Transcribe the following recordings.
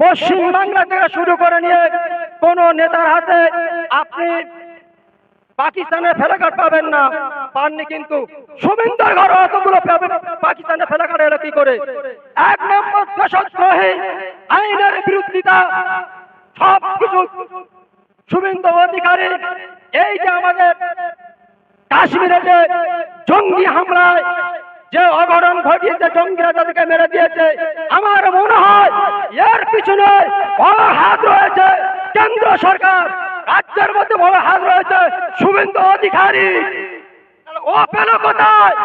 পশ্চিম বাংলা থেকে শুরু করে নিয়ে কোন নেতার হাতে আপনি পাকিস্তানে ফেলাকাট পাবেন না, পাননি কিন্তু। শুভেন্দর ঘর অতগুলো পাবে পাকিস্তানের ফেলাকাট এলো কি করে? এক নম্বর দেশদ্রোহী আইনের বিরোধিতা সব কিছু শুভেন্দু অধিকারী, এই যে আমাদের কাশ্মীরে যে জঙ্গি হামলায় যে অঘটন ঘটিয়েছে জঙ্গিরা তাদেরকে মেরে দিয়েছে, আমার মনে হয় এর পিছনে বড় হাত রয়েছে কেন্দ্র সরকার। রাজ্যের মধ্যে বড় হাত রয়েছে শুভেন্দু অধিকারী। ও পেল কোথায়?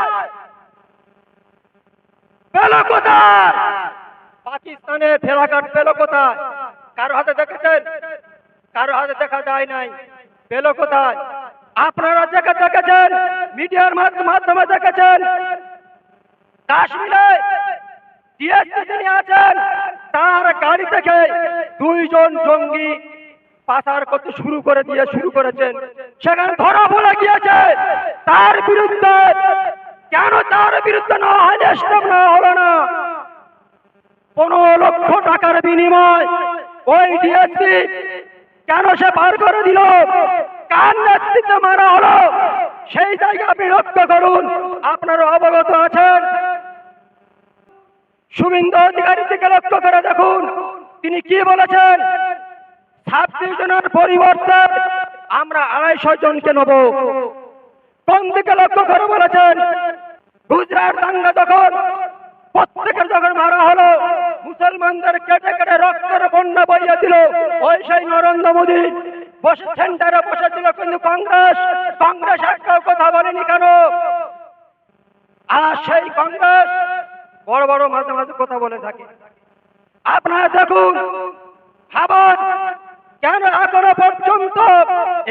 পাকিস্তানে ফেরাঘাট পেল কোথায়? কারও হাতে দেখেছেন? কারও হাতে দেখা যায় নাই। পেল কোথায়? আপনারা যাকে দেখেছেন, মিডিয়ার মাধ্য- মাধ্যমে দেখেছেন কাশ্মীরে ডিএসপি যিনি আছেন, তার গাড়ি থেকে দুইজন জঙ্গি পাচার করতে শুরু করে দিয়ে শুরু করেছেন। সেখানে ধরা পড়ে গিয়েছে। তার বিরুদ্ধে কেন তার বিরুদ্ধে না হলো না পনেরো লক্ষ টাকার বিনিময় ওই ডিএসপি কেন সে পার করে দিল? কার নেতৃত্বে মারা হলো? সেই জায়গা আপনি লক্ষ্য করুন। আপনারা অবগত আছেন। শুভেন্দু অধিকারী থেকে লক্ষ্য করে দেখুন। তিনি কি বলেছেন? ছাব্বিশ জনের পরিবর্তে আমরা আড়াইশো জনকে নেব। কোন দিকে লক্ষ্য করে বলেছেন? গুজরাট দাঙ্গা যখন প্রত্যেকের যখন মারা হলো, মুসলমানদের কেটে কেটে রক্তের বন্যা বইয়ে দিল। ওই সেই নরেন্দ্র মোদী বসে সেন্টারে বসেছিল, কিন্তু কংগ্রেস কংগ্রেস একটাও কথা বলেনি কেন? আর সেই কংগ্রেস বড় বড় মাঝে মাঝে কথা বলে থাকে। আপনারা দেখুন খাবার কেন এখনও পর্যন্ত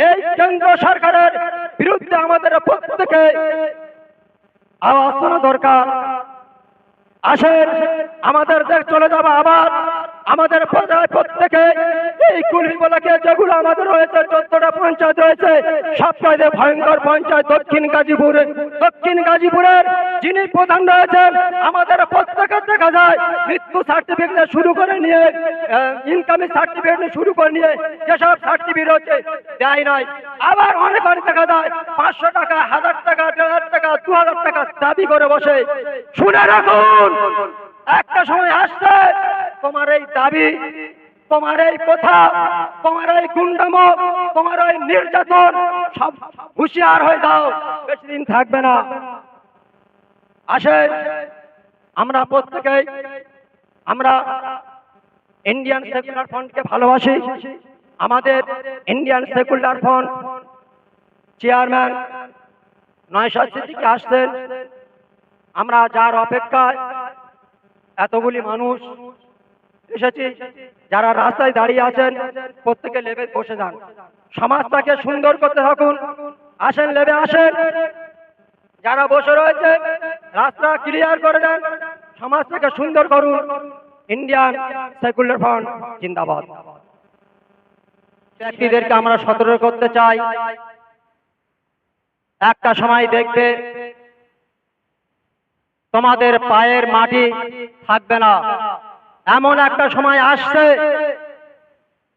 এই কেন্দ্র সরকারের বিরুদ্ধে আমাদের প্রত্যেকে আওয়াজ দরকার। আসেন, আমাদের দেশ চলে যাবে আবার। আমাদের প্রত্যেকে এই কুলবি বলাকে যেগুলো আমাদের রয়েছে, চোদ্দটা পঞ্চায়েত রয়েছে, সবচাইতে ভয়ঙ্কর পঞ্চায়েত দক্ষিণ গাজীপুর দক্ষিণ গাজীপুরের যিনি প্রধান রয়েছেন, আমাদের প্রত্যেকের দেখা যায়, মৃত্যু সার্টিফিকেট শুরু করে নিয়ে ইনকামের সার্টিফিকেট শুরু করে নিয়ে যেসব সার্টিফিকেট হচ্ছে দেয় নয় আবার অনেক অনেক দেখা যায়, পাঁচশো টাকা, হাজার টাকা, দেড় হাজার টাকা, দু হাজার টাকা দাবি করে বসে। শুনে রাখুন, একটা সময় আসছে তোমার এই দাবি, তোমার এই কথা, তোমার এই গুন্ডাম তোমার এই নির্যাতন, সব হুঁশিয়ার হয়ে যাও, বেশি দিন থাকবে না। আসেন আমরা প্রত্যেকেই, আমরা ইন্ডিয়ান সেকুলার ফ্রন্টকে ভালোবাসি। আমাদের Indian secular front chairman Nausha Siddiqui আসছেন। আমরা যার অপেক্ষায় এতগুলি মানুষ এসেছি। যারা রাস্তায় দাঁড়িয়ে আছেন, প্রত্যেকে লেবে বসে যান। সমাজটাকে সুন্দর করতে থাকুন। আসেন, লেবে আসেন। যারা বসে রয়েছে, রাস্তা ক্লিয়ার করে দেন। সমাজটাকে সুন্দর করুন। ইন্ডিয়ান সেকুলার ফ্রন্ট জিন্দাবাদ। ব্যক্তিদেরকে আমরা সতর্ক করতে চাই। একটা সময় দেখবে, তোমাদের পায়ের মাটি থাকবে না। এমন একটা সময় আসছে,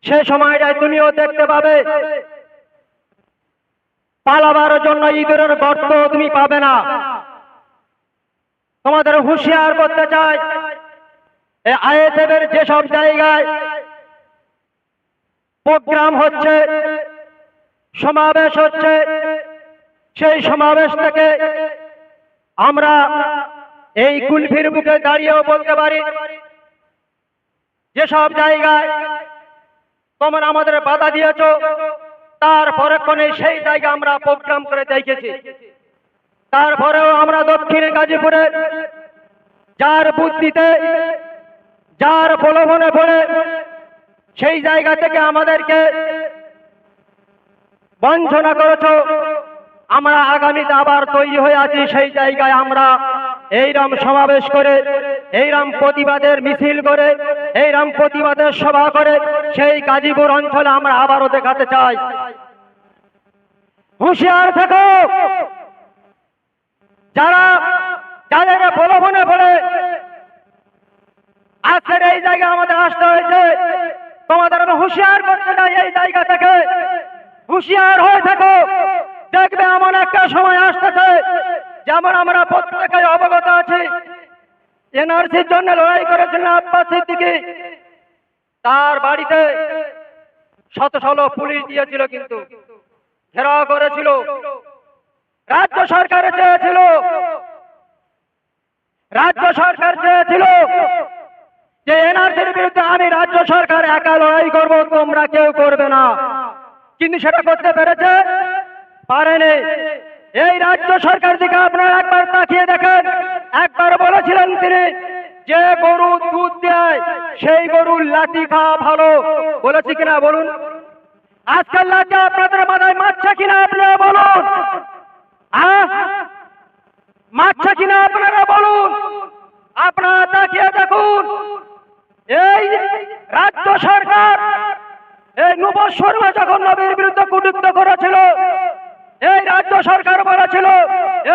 সে সময়টায় তুমিও দেখতে পাবে। পালাবার জন্য ইঁদুরের গর্ত তুমি পাবে না। তোমাদের হুঁশিয়ার করতে চাই এই যেসব জায়গায় প্রোগ্রাম হচ্ছে, সমাবেশ হচ্ছে, সেই সমাবেশ থেকে আমরা এই কুলফির বুকে দাঁড়িয়েও বলতে পারি যেসব জায়গায় তোমরা আমাদের বাধা দিয়েছ তারপরে কোনে সেই জায়গা আমরা প্রোগ্রাম করে দেখেছি। তারপরেও আমরা দক্ষিণে গাজীপুরে যার বুদ্ধিতে, যার প্রলোভনে পড়ে, সেই জায়গা থেকে আমাদেরকে বঞ্চনা করেছ। আমরা আগামীতে আবার তৈরি হয়ে আছি সেই জায়গায় আমরা, এইরম সমাবেশ করে, এইরম প্রতিবাদের মিছিল করে এইরম প্রতিবাদের সভা করে সেই গাজীপুর অঞ্চলে আমরা আবারও দেখাতে চাই। হুঁশিয়ার থাকো। যারা যাদের প্রলোভনে পড়ে আজকের এই জায়গায় আমাদের আসতে হয়েছে। তোমাদের আমি হুঁশিয়ার করতে চাই এই জায়গা থেকে। হুঁশিয়ার হয়ে থাকো। দেখবে এমন একটা সময় আসতেছে, যেমন আমরা প্রত্যেকে অবগত আছি। এনআরসির জন্য লড়াই করেছিলেন আব্বাস সিদ্দিকি তার বাড়িতে শত শত পুলিশ দিয়েছিল কিন্তু, ঘেরাও করেছিল। রাজ্য সরকার চেয়েছিল। রাজ্য সরকার চেয়েছিল যে এনআরসির বিরুদ্ধে আমি রাজ্য সরকার একা লড়াই করব, তোমরা কেউ করবে না। কিন্তু সেটা করতে পেরেছে? পারেনি। এই রাজ্য সরকার দিকে আপনারা একবার তাকিয়ে দেখেন। একবার বলেছিলেন তিনি যে গরু দুধ দেয়, সেই গরুর লাঠি খাওয়া ভালো। বলেছি কিনা বলুন? আজকাল লাঠি আপনাদের মাথায় মারছে কিনা আপনারা বলুন? মারছে কিনা আপনারা বলুন? আপনারা তাকিয়ে দেখুন। এই রাজ্য সরকার, এই নব শর্মা যখন নবীর বিরুদ্ধে কুটুক্ত করেছিল, এই রাজ্য সরকার বলেছিল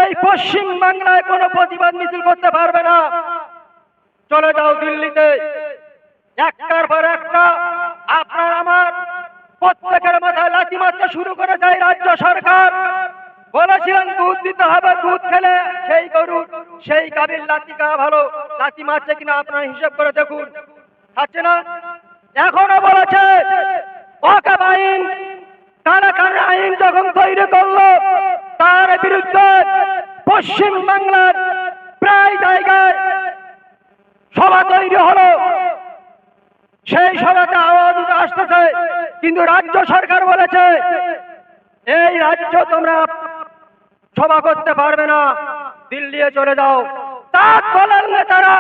এই পশ্চিম বাংলায় কোনো প্রতিবাদ মিছিল করতে পারবে না। চলে যাও দিল্লিতে। একটার পর একটা আপনার আমার প্রত্যেকের মাথায় লাঠি মারতে শুরু করে দেয় রাজ্য সরকার। বলেছিলেন দুধ দিতে হবে, দুধ খেলে সেই গরুর, সেই কাবিল লাঠি খাওয়া ভালো। লাঠি মারছে কিনা আপনার হিসেব করে দেখুন। খাচ্ছে না? এখনও বলেছে ওয়াকাব আইন কারাকার আইন যখন তৈরি করল তার বিরুদ্ধে পশ্চিম বাংলার প্রায় জায়গায় সভা তৈরি হলো। সেই সভাতে আওয়াজ আসতেছে, কিন্তু রাজ্য সরকার বলেছে, এই রাজ্য তোমরা সভা করতে পারবে না দিল্লি চলে যাও। তার দলের নেতারা,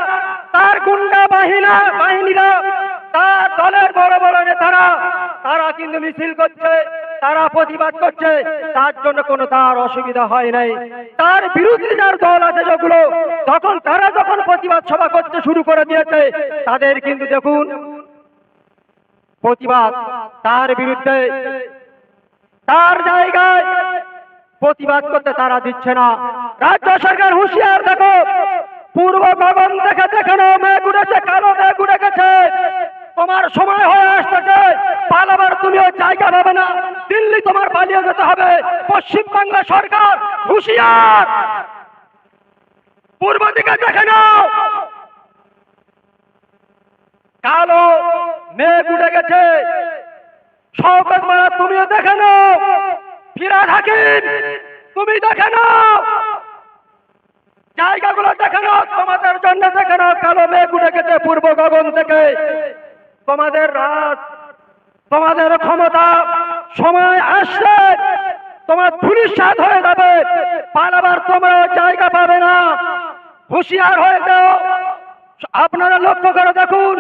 তার গুন্ডা বাহিনা, বাহিনীরা, তার দলের বড় বড় নেতারা, তারা কিন্তু মিছিল করছে। তারা প্রতিবাদ করছে, তার জন্য কোনো তার অসুবিধা হয় নাই। তার বিরুদ্ধে যার দল আছে যেগুলো, তখন তারা যখন প্রতিবাদ সভা করতে শুরু করে দিয়েছে, তাদের কিন্তু দেখুন, প্রতিবাদ তার বিরুদ্ধে, তার জায়গায় প্রতিবাদ করতে তারা দিচ্ছে না। রাজ্য সরকার হুঁশিয়ার, দেখো, পূর্ব গগন দেখে দেখানো মেঘ উঠেছে, কালো মেঘ উঠে গেছে। তোমার সময় হয়ে আসতেছে, পালাবার তুমিও জায়গা পাবে না। তোমার পালিয়ে যেতে হবে। পশ্চিম বাংলা সরকার, হুঁশিয়ার। পূর্ব দিকে দেখে নাও। কালো মেঘ উঠে গেছে। শওকত মারা তুমিও দেখে নাও। ফিরাদ হাকিম, তুমি দেখে নাও। জায়গাগুলো দেখে নাও, তোমাদের জন্য দেখে নাও। কালো মেঘ উঠে গেছে পূর্ব গগন থেকে। তোমাদের রাত তোমাদের ক্ষমতা সময় আসলে তোমার পুলিশ সাত হয়ে যাবে পালাবার তোমরা জায়গা পাবে না। হুঁশিয়ার হয়ে যাও। আপনারা লক্ষ্য করে দেখুন